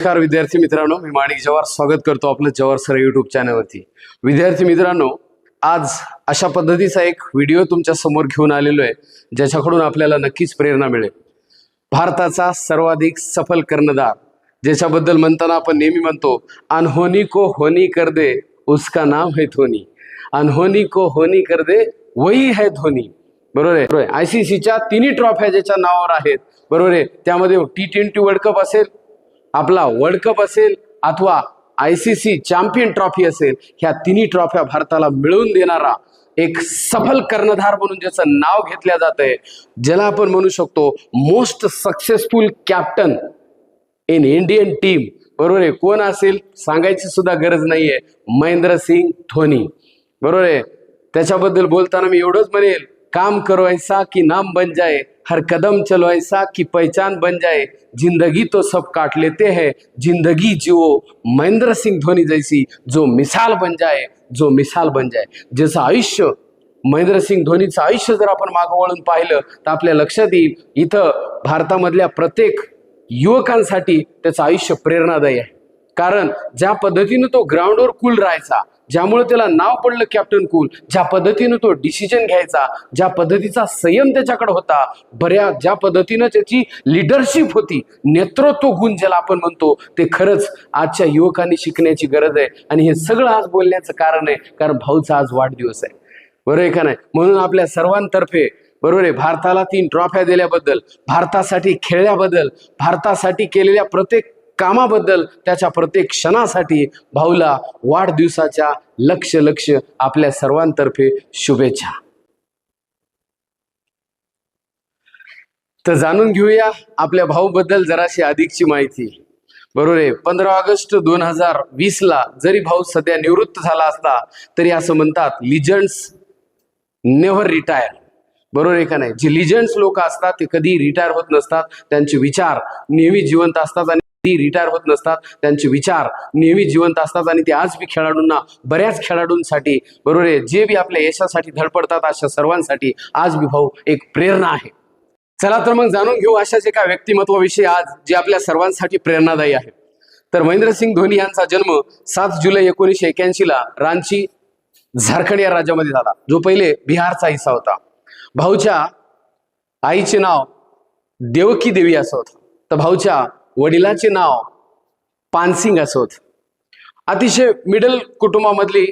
नमस्कार विद्यार्थी मित्रांनो मी माणिक जवार स्वागत करतो आपलं जवार सर युट्यूब चॅनलवरती विद्यार्थी मित्रांनो आज अशा पद्धतीचा एक व्हिडिओ तुमच्यासमोर घेऊन आलेलो आहे ज्याच्याकडून आपल्याला नक्कीच प्रेरणा मिळेल. भारताचा सर्वाधिक सफल कर्णधार ज्याच्याबद्दल म्हणताना आपण नेहमी म्हणतो अनहोनी को होनी कर दे उसका नाम है धोनी. अनहोनी को होनी कर दे वही है धोनी. बरोबर आहे? आयसीसीच्या आय सी सीच्या तिन्ही ट्रॉफ्या ज्याच्या नावावर आहेत बरोबर आहे? त्यामध्ये टी ट्वेंटी वर्ल्ड कप असेल आपला वर्ल्ड कप असेल अथवा I C C champion trophy असेल ह्या तिन्ही ट्रॉफ्या भारताला मिळवून देणारा एक सफल कर्णधार म्हणून ज्याचं नाव घेतल्या जात आहे ज्याला आपण म्हणू शकतो most successful captain in Indian team बरोबर आहे? कोण असेल? सांगायची सुद्धा गरज नाहीये. महेंद्र सिंग धोनी. बरोबर आहे? त्याच्याबद्दल बोलताना मी एवढंच म्हणेल काम करो ऐसा की नाम बन जाए हर कदम चलो ऐसा की पहचान बन जाए। जिंदगी तो सब काट लेते हैं जिंदगी जियो महेंद्र सिंह धोनी जैसी जो मिसाल बन जाए जो मिसाल बन जाए। जसं आयुष्य महेंद्र सिंग धोनीचं आयुष्य जर आपण मागं वळून पाहिलं तर आपल्या लक्षात येईल इथं भारतामधल्या प्रत्येक युवकांसाठी त्याचं आयुष्य प्रेरणादायी आहे. कारण ज्या पद्धतीनं तो ग्राउंडवर कूल राहायचा ज्यामुळे त्याला नाव पडलं कॅप्टन कूल ज्या पद्धतीनं तो डिसिजन घ्यायचा ज्या पद्धतीचा संयम त्याच्याकडे होता बऱ्याच ज्या पद्धतीनं त्याची लिडरशिप होती नेतृत्व गुण ज्याला आपण म्हणतो ते खरंच आजच्या युवकांनी शिकण्याची गरज आहे. आणि हे सगळं आज बोलण्याचं कारण आहे कारण भाऊचा आज वाढदिवस आहे. बरोबर आहे का नाही? म्हणून आपल्या सर्वांतर्फे बरोबर आहे भारताला तीन ट्रॉफ्या दिल्याबद्दल भारतासाठी खेळल्याबद्दल भारतासाठी केलेल्या प्रत्येक कामाबद्दल त्याच्या प्रत्येक क्षणासाठी भाऊला वाढदिवसाच्या लक्ष लक्ष आपल्या सर्वांतर्फे शुभेच्छा. तर जाणून घेऊया आपल्या भाऊबद्दल जराशी अधिकची माहिती. बरोबर आहे. पंधरा ऑगस्ट दोन हजार वीस ला जरी भाऊ सध्या निवृत्त झाला असला तरी असं म्हणतात लिजंड्स नेव्हर रिटायर बरोबर आहे का नाही? जे लिजंड्स लोक असतात ते कधी रिटायर होत नसतात. त्यांचे विचार नेहमी जिवंत असतात आणि ती रिटायर होत नसतात. त्यांचे विचार नेहमी जिवंत असतात आणि ते आज बी खेळाडूंना बऱ्याच खेळाडूंसाठी बरोबर आहे? जे बी आपल्या यशासाठी धडपडतात अशा सर्वांसाठी आज बी भाऊ एक प्रेरणा आहे. चला तर मग जाणून घेऊ अशाच एका व्यक्तिमत्वाविषयी आज जे आपल्या सर्वांसाठी प्रेरणादायी आहे. तर महेंद्रसिंग धोनी यांचा जन्म सात जुलै एकोणीसशे एक्याऐंशीला रांची झारखंड या राज्यामध्ये झाला जो पहिले बिहारचा हिस्सा होता. भाऊच्या आईचे नाव देवकी देवी असं होतं. तर भाऊच्या वडिलाचे नाव पानसिंग असोत. अतिशय मिडल कुटुंबामधली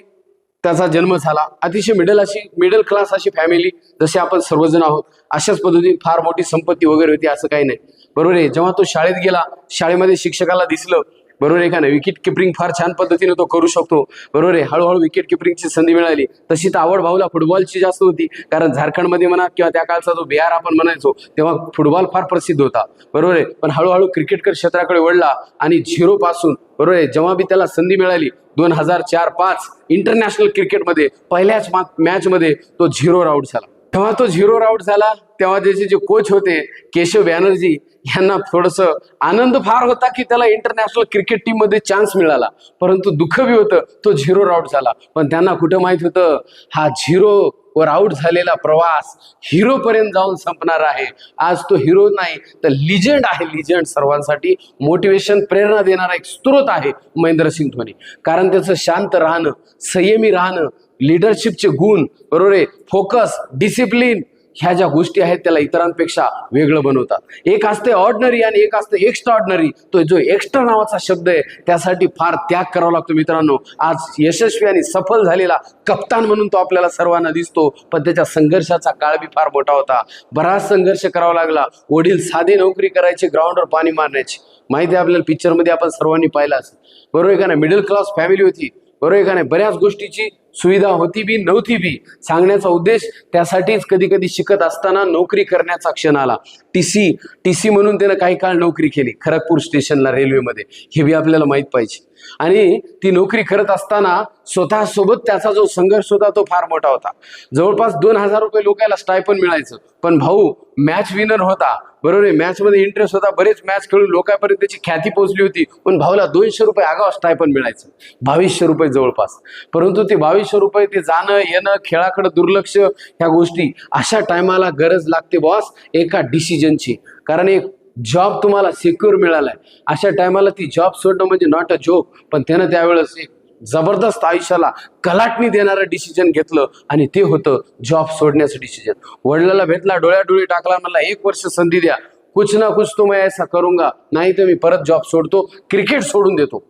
त्याचा जन्म झाला. अतिशय मिडल अशी मिडल क्लास अशी फॅमिली जसे आपण सर्वजण आहोत. अशाच पद्धतीने फार मोठी संपत्ती वगैरे होती असं काही नाही. बरोबर आहे? जेव्हा तो शाळेत गेला शाळेमध्ये शिक्षकाला दिसलं बरोबर आहे का नाही? विकेट किपरिंग फार छान पद्धतीने तो करू शकतो. बरोबर आहे? हळूहळू विकेट किपरिंगची संधी मिळाली. तशी तर आवड भाऊला फुटबॉलची जास्त होती. कारण झारखंडमध्ये म्हणा किंवा त्या काळचा जो बिहार आपण म्हणायचो तेव्हा फुटबॉल फार प्रसिद्ध होता. बरोबर आहे? पण हळूहळू क्रिकेट क्षेत्राकडे वळला आणि झिरो पासून बरोबर आहे? जेव्हा बी त्याला संधी मिळाली दोन हजार चार पाच इंटरनॅशनल क्रिकेटमध्ये पहिल्याच मॅचमध्ये तो झिरो राऊट झाला. तेव्हा तो झिरो राऊट झाला. तेव्हा त्याचे जे कोच होते केशव बॅनर्जी यांना थोडस आनंद फार होता की त्याला इंटरनॅशनल क्रिकेट टीममध्ये चान्स मिळाला. परंतु दुःख बी होतं तो झिरो राऊट झाला. पण त्यांना कुठं माहीत होतं? हा झिरो वर आउट झालेला प्रवास हिरो पर्यंत जाऊन संपणार आहे. आज तो हिरो नाही तर लिजंड आहे लिजंड सर्वांसाठी. मोटिवेशन प्रेरणा देणारा एक स्रोत आहे महेंद्रसिंग धोनी. कारण त्याचं शांत राहणं संयमी राहणं लिडरशिपचे गुण बरोबर आहे? फोकस डिसिप्लिन ह्या ज्या गोष्टी आहेत त्याला इतरांपेक्षा वेगळं बनवतात. एक असते ऑर्डनरी आणि एक असते एक्स्ट्रा ऑर्डनरी तो जो एक्स्ट्रा नावाचा शब्द आहे त्यासाठी फार त्याग करावा लागतो मित्रांनो. आज यशस्वी आणि सफल झालेला कप्तान म्हणून तो आपल्याला सर्वांना दिसतो पण त्याच्या संघर्षाचा काळ बी फार मोठा होता. बराच संघर्ष करावा लागला. वडील साधे नोकरी करायचे ग्राउंडवर पाणी मारण्याची. माहिती आहे आपल्याला पिक्चरमध्ये आपण सर्वांनी पाहिलं असेल. बरोबर आहे का ना मिडल क्लास फॅमिली होती. बरोबर आहे का नाही? बऱ्याच गोष्टीची सुविधा होती बी नव्हती बी. सांगण्याचा उद्देश त्यासाठीच कधी कधी शिकत असताना नोकरी करण्याचा क्षण आला. टी सी टी सी म्हणून त्यानं काही काळ नोकरी केली खरगपूर स्टेशनला रेल्वेमध्ये हे बी आपल्याला माहीत पाहिजे. आणि ती नोकरी करत असताना स्वतःसोबत त्याचा जो संघर्ष होता तो फार मोठा होता. जवळपास दोन हजार रुपये लोकायला स्टायपन मिळायचं. पण भाऊ मॅच विनर होता. बरोबर आहे? मॅचमध्ये इंटरेस्ट होता. बरेच मॅच खेळून लोकांपर्यंत त्याची ख्याती पोहोचली होती. पण भाऊला दोनशे रुपये आगाव स्टायपन मिळायचं. बावीसशे रुपये जवळपास. परंतु ते बावीसशे रुपये ते जाणं येणं खेळाकडे दुर्लक्ष ह्या गोष्टी अशा टायमाला गरज लागते बॉस एका डिसिजनची कारण एक जॉब तुम्हाला सिक्युअर मिळालाय. अशा टायमाला ती जॉब सोडणं म्हणजे नॉट अ जोक पण त्यानं त्यावेळेस एक जबरदस्त आयुष्याला कलाटणी देणारं डिसिजन घेतलं आणि ते होतं जॉब सोडण्याचं डिसिजन वडिलाला भेटला डोळ्याडोळी टाकला मला एक वर्ष संधी द्या. कुछ ना कुछ तो मैं ऐसा करूंगा. नाही तर मी परत जॉब सोडतो क्रिकेट सोडून देतो.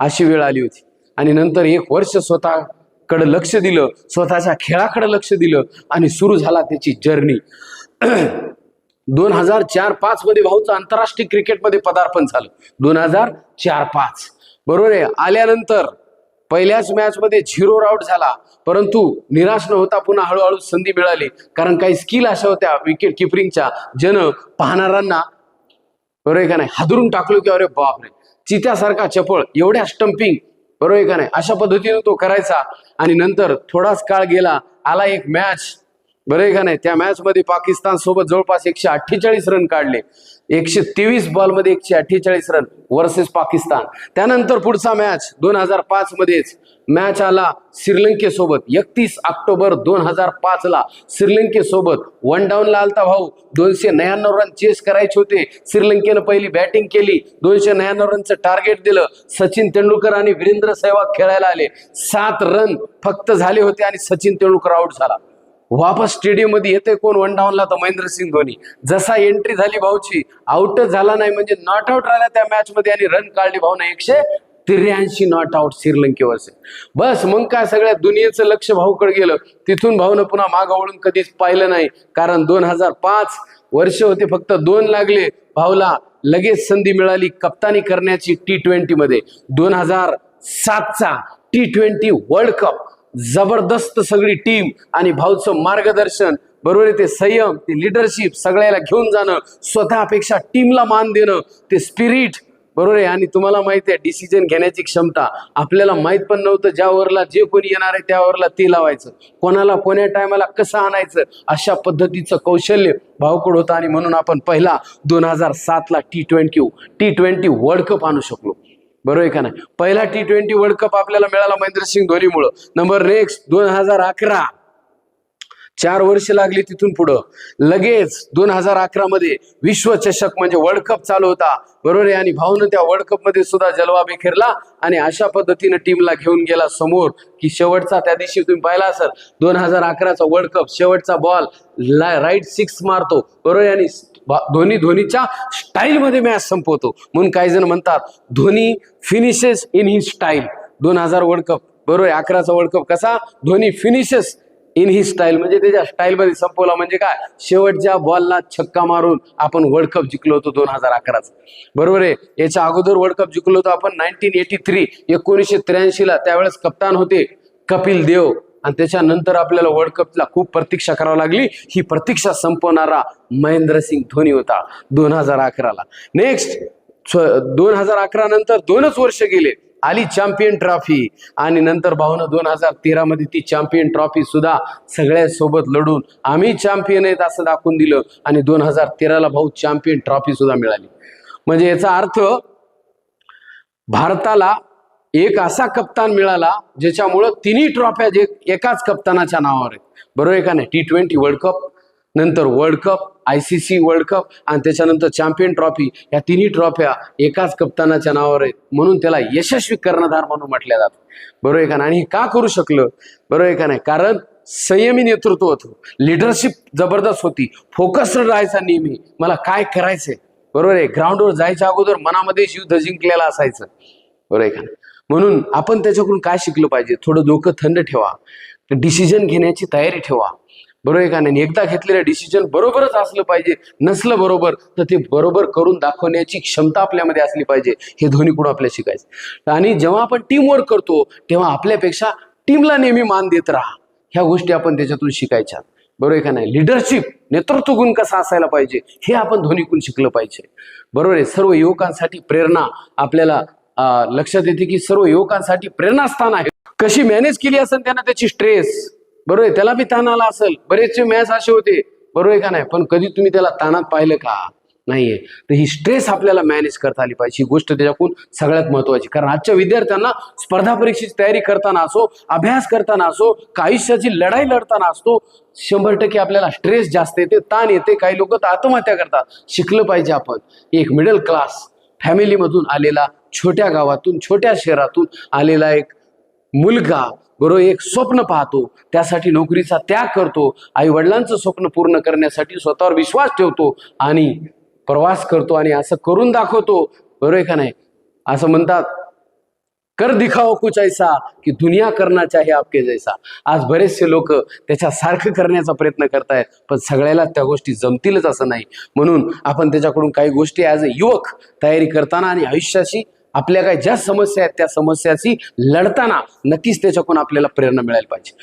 अशी वेळ आली होती. आणि नंतर एक वर्ष स्वतःकडे लक्ष दिलं स्वतःच्या खेळाकडे लक्ष दिलं आणि सुरू झाला त्याची जर्नी दोन हजार चार पाच मध्ये भाऊचं आंतरराष्ट्रीय क्रिकेटमध्ये पदार्पण झालं. दोन हजार चार पाच. बरोबर आहे? आल्यानंतर पहिल्याच मॅच मध्ये झिरो आउट झाला. परंतु निराश न होता पुन्हा हळूहळू संधी मिळाली. कारण काही स्किल अशा होत्या विकेट किपरिंगच्या जन पाहणाऱ्यांना बरोबर आहे का नाही? हादरून टाकलो की अरे बापरे! चित्यासारखा चपळ एवढ्या स्टम्पिंग बरोबर आहे का नाही? अशा पद्धतीने तो करायचा. आणि नंतर थोडाच काळ गेला. आला एक मॅच बरं आहे का नाही? त्या मॅच मध्ये पाकिस्तान सोबत जवळपास एकशे अठ्ठेचाळीस रन काढले. एकशे तेवीस बॉलमध्ये एकशे अठ्ठेचाळीस रन वर्सेस पाकिस्तान. त्यानंतर पुढचा मॅच दोन हजार पाच मध्येच मॅच आला श्रीलंकेसोबत. एकतीस ऑक्टोबर दोन हजार पाच ला श्रीलंकेसोबत वन डाऊनला आलता भाऊ. दोनशे नव्याण्णव रन चेस करायचे होते. श्रीलंकेनं पहिली बॅटिंग केली. दोनशे नव्याण्णव रनचं टार्गेट दिलं. सचिन तेंडुलकर आणि वीरेंद्र सहवाग खेळायला आले. सात रन फक्त झाले होते आणि सचिन तेंडुलकर आउट झाला. वापस स्टेडियममध्ये येते कोण? वन डाऊनला तर महेंद्र सिंग धोनी. जसा एंट्री झाली भाऊची आउटच झाला नाही म्हणजे नॉट आउट राहिला त्या मॅच मध्ये आणि रन काढली भाऊ ना एकशे त्र्याऐंशी नॉट आउट श्रीलंकेवर बस मग काय सगळ्या दुनियेचं लक्ष भाऊकडे गेलं. तिथून भाऊनं पुन्हा माग वळून कधीच पाहिलं नाही. कारण दोन हजार पाच वर्ष होते फक्त दोन लागले. भाऊला लगेच संधी मिळाली कप्तानी करण्याची टी ट्वेंटी मध्ये. दोन हजार सातचा टी ट्वेंटी वर्ल्ड कप जबरदस्त सगळी टीम आणि भाऊचं मार्गदर्शन. बरोबर आहे ते संयम ते लिडरशिप सगळ्याला घेऊन जाणं स्वतःपेक्षा टीमला मान देणं ते स्पिरिट बरोबर आहे आणि तुम्हाला माहिती आहे डिसिजन घेण्याची क्षमता. आपल्याला माहीत पण नव्हतं ज्यावरला जे कोणी येणार आहे त्यावरला ते लावायचं. कोणाला कोण्या टायमाला कसं आणायचं अशा पद्धतीचं कौशल्य भावकड होतं. आणि म्हणून आपण पहिला दोन हजार सातला T twenty T twenty world cup आणू शकलो. बरोबर आहे का नाही? पहिला टी ट्वेंटी वर्ल्ड कप आपल्याला मिळाला महेंद्रसिंग धोनीमुळं. नंबर नेक्स्ट दोन हजार अकरा. चार वर्ष लागली तिथून पुढं. लगेच दोन हजार अकरा मध्ये विश्वचषक म्हणजे वर्ल्ड कप चालू होता. बरोबर आहे? आणि भाऊनं त्या वर्ल्ड कपमध्ये सुद्धा जलवा बिखेरला आणि अशा पद्धतीनं टीमला घेऊन गेला समोर की शेवटचा त्या दिवशी तुम्ही पाहिला असेल दोन हजार अकराचा वर्ल्ड कप शेवटचा बॉल राईट सिक्स मारतो. बरोबर आहे? आणि धोनी धोनीच्या स्टाईलमध्ये मॅच संपवतो. म्हणून काही जण म्हणतात Dhoni finishes in he style दोन हजार वर्ल्ड कप बरोबर आहे? अकराचा वर्ल्ड कप कसा? Dhoni finishes in he style म्हणजे त्याच्या स्टाईल मध्ये संपवला म्हणजे काय? शेवटच्या बॉलला छक्का मारून आपण वर्ल्ड कप जिंकलो होतो दोन हजार अकराचा बरोबर आहे? याच्या अगोदर वर्ल्ड कप जिंकलो होतो आपण नाईन्टीन एटी थ्री एकोणीसशे त्र्याऐंशी ला त्यावेळेस कप्तान होते कपिल देव. आणि त्याच्यानंतर आपल्याला वर्ल्ड कपला खूप प्रतीक्षा करावी लागली. ही प्रतीक्षा संपवणारा महेंद्रसिंग धोनी होता दोन हजार अकराला. नेक्स्ट दोन हजार अकरा नंतर दोनच वर्ष गेले. आली चॅम्पियन ट्रॉफी. आणि नंतर भाऊनं दोन हजार तेरा मध्ये ती चॅम्पियन ट्रॉफी सुद्धा सगळ्यांसोबत लढून आम्ही चॅम्पियन आहेत असं दाखवून दिलं. आणि दोन हजार तेराला भाऊ चॅम्पियन ट्रॉफी सुद्धा मिळाली. म्हणजे याचा अर्थ भारताला एक असा कप्तान मिळाला ज्याच्यामुळं तिन्ही ट्रॉफ्या जे एकाच कप्तानाच्या नावावर आहेत. बरोबर आहे का नाही? टी ट्वेंटी वर्ल्ड कप नंतर world cup I C C world cup आणि त्याच्यानंतर चॅम्पियन ट्रॉफी या तिन्ही ट्रॉफ्या एकाच कप्तानाच्या नावावर आहेत. म्हणून त्याला यशस्वी कर्णधार म्हणून म्हटल्या जातं बरोबर आहे का नाही? आणि हे का करू शकलं? बरोबर आहे का नाही? कारण संयमी नेतृत्व होतं. लिडरशिप जबरदस्त होती. फोकस्ड राहायचा नेहमी. मला काय करायचंय? बरोबर आहे? ग्राउंडवर जायच्या अगोदर मनामध्ये युद्ध जिंकलेला असायचं. बरोबर आहे का नाही? म्हणून आपण त्याच्याकडून काय शिकलं पाहिजे? थोडं डोकं थंड ठेवा. डिसिजन घेण्याची तयारी ठेवा. बरोबर आहे का नाही? एकदा घेतलेलं डिसिजन बरोबरच असलं पाहिजे. नसलं बरोबर तर ते बरोबर करून दाखवण्याची क्षमता आपल्यामध्ये असली पाहिजे. हे दोन्हीकडून आपल्याला शिकायचं आणि जेव्हा आपण टीम वर्क करतो तेव्हा आपल्यापेक्षा टीमला नेहमी मान देत राहा. ह्या गोष्टी आपण त्याच्यातून शिकायच्या. बरोबर आहे का नाही? लिडरशिप नेतृत्व गुण कसा असायला पाहिजे हे आपण दोन्हीकडून शिकलं पाहिजे. बरोबर आहे? सर्व युवकांसाठी प्रेरणा आपल्याला लक्षात येते की सर्व युवकांसाठी प्रेरणास्थान आहे. कशी मॅनेज केली असेल त्यांना त्याची स्ट्रेस बरोबर आहे? त्याला बी ताण आला असेल. बरेचसे मॅच असे होते. बरोबर आहे का नाही? पण कधी तुम्ही त्याला ताणात पाहिलं का? नाहीये. तर ही स्ट्रेस आपल्याला मॅनेज करता आली पाहिजे. ही गोष्ट त्याच्याकडून सगळ्यात महत्वाची. कारण आजच्या विद्यार्थ्यांना स्पर्धा परीक्षेची तयारी करताना असो अभ्यास करताना असो आयुष्याची लढाई लढताना असतो शंभर टक्के आपल्याला स्ट्रेस जास्त येते ताण येते. काही लोक तर आत्महत्या करतात. शिकलं पाहिजे आपण. एक मिडल क्लास फॅमिलीमधून आलेला छोट्या गावातून छोट्या शहरातून आलेला एक मुलगा बरोबर एक स्वप्न पाहतो त्यासाठी नोकरीचा त्याग करतो आई वडिलांचं स्वप्न पूर्ण करण्यासाठी स्वतःवर विश्वास ठेवतो आणि प्रवास करतो आणि असं करून दाखवतो. बरोबर आहे का नाही? असं म्हणतात कर दिखाओ कुछ ऐसा की दुनिया करना हे आपके जैसा. आज बरेचसे लोक त्याच्या सारखं करण्याचा प्रयत्न करतायत पण सगळ्याला त्या गोष्टी जमतीलच असं नाही. म्हणून आपण त्याच्याकडून काही गोष्टी ॲज अ युवक तयारी करताना आणि आयुष्याशी आपल्या काय ज्या समस्या आहेत त्या समस्याशी लढताना नक्कीच त्याच्याकडून आपल्याला प्रेरणा मिळायला पाहिजे.